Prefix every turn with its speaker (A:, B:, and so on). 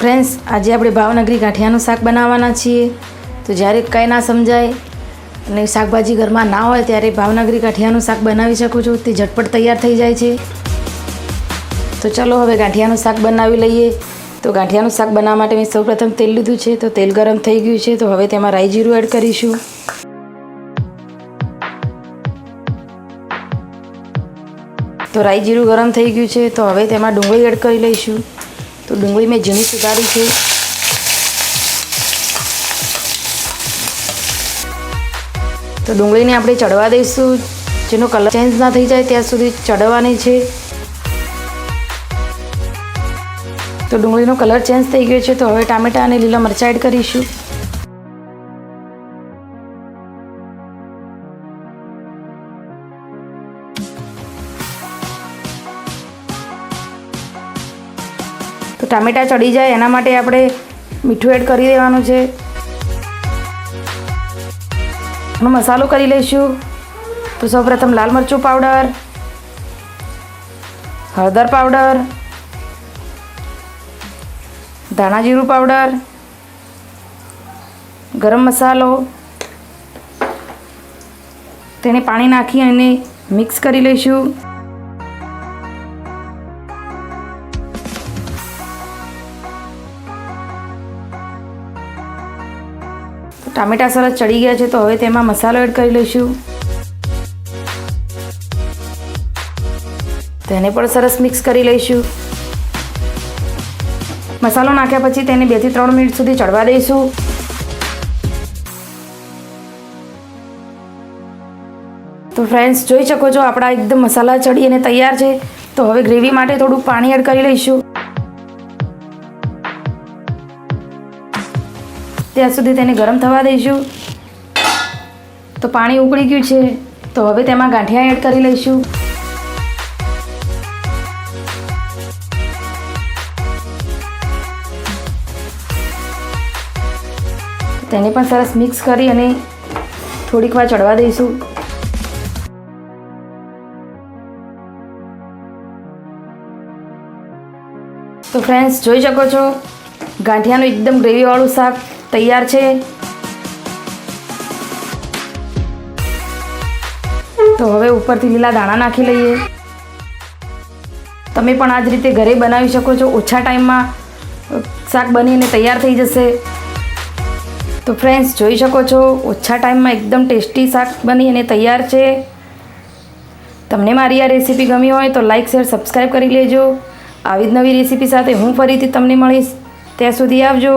A: Friends, આજે આપણે ભાવનગરી ગાંઠિયાનું શાક બનાવવાના છીએ. તો જ્યારે કાંઈ ના સમજાય અને શાકભાજી ઘરમાં ના હોય ત્યારે ભાવનગરી ગાંઠિયાનું શાક બનાવી શકો છો. તે ઝટપટ તૈયાર થઈ જાય છે. તો ચલો હવે ગાંઠિયાનું શાક બનાવી લઈએ. તો ગાંઠિયાનું શાક બનાવવા માટે મેં સૌપ્રથમ તેલ લીધું છે. તો તેલ ગરમ થઈ ગયું છે. તો હવે તેમાં રાઈ જીરું એડ કરીશું. તો રાઈ જીરું ગરમ થઈ ગયું છે. તો હવે તેમાં ડુંગળી એડ કરી લઈશું. તો ડુંગળી મેં ઝીણી સુધારી છે. તો ડુંગળીને આપણે ચડવા દઈશું. જેનો કલર ચેન્જ ના થઈ જાય ત્યાં સુધી ચડવાની છે. તો ડુંગળીનો કલર ચેન્જ થઈ ગયો છે. તો હવે ટામેટાં અને લીલા મરચાં એડ કરીશું. તો ટામેટાં ચડી જાય, એના માટે આપણે મીઠું એડ કરી દેવાનું છે. મસાલો કરી લઈશું. તો સૌપ્રથમ લાલ મરચું પાવડર, હળદર પાવડર, ધાણા જીરું પાવડર, ગરમ મસાલો. તેને પાણી નાખી અને મિક્સ કરી લઈશું. ટામેટા સરસ ચડી ગયા છે, તો હવે તેમાં મસાલો એડ કરી લઈશું. તેને પણ સરસ મિક્સ કરી લઈશું. મસાલો નાખ્યા પછી તેને બેથી ત્રણ મિનિટ સુધી ચડવા દઈશું. તો ફ્રેન્ડ્સ જોઈ શકો છો, આપણા એકદમ મસાલા ચડી અને તૈયાર છે. તો હવે ગ્રેવી માટે થોડું પાણી એડ કરી લઈશું. ત્યાં સુધી તેને ગરમ થવા દઈશું તો પાણી ઉકળી ગયું છે. તો હવે તેમાં ગાંઠિયા એડ કરી લઈશું. તેને પણ સરસ મિક્સ કરી અને થોડીક વાર ચડવા દઈશું. તો ફ્રેન્ડ્સ જોઈ શકો છો, ગાંઠિયાનું એકદમ ગ્રેવીવાળું શાક. તૈયાર છે? તો હવે ઉપરથી લીલા દાણા નાખી લઈએ. તમે પણ આ જ રીતે ઘરે બનાવી શકો છો. ઓછા ટાઈમમાં શાક બનીને તૈયાર થઈ જશે. તો ફ્રેન્ડ્સ જોઈ શકો છો, ઓછા ટાઈમમાં એકદમ ટેસ્ટી શાક બની અને તૈયાર છે. તમને મારી આ રેસીપી ગમી હોય તો લાઇક શેર સબસ્ક્રાઈબ કરી લેજો. આવી જ નવી રેસીપી સાથે હું ફરીથી તમને મળીશ. ત્યાં સુધી આવજો.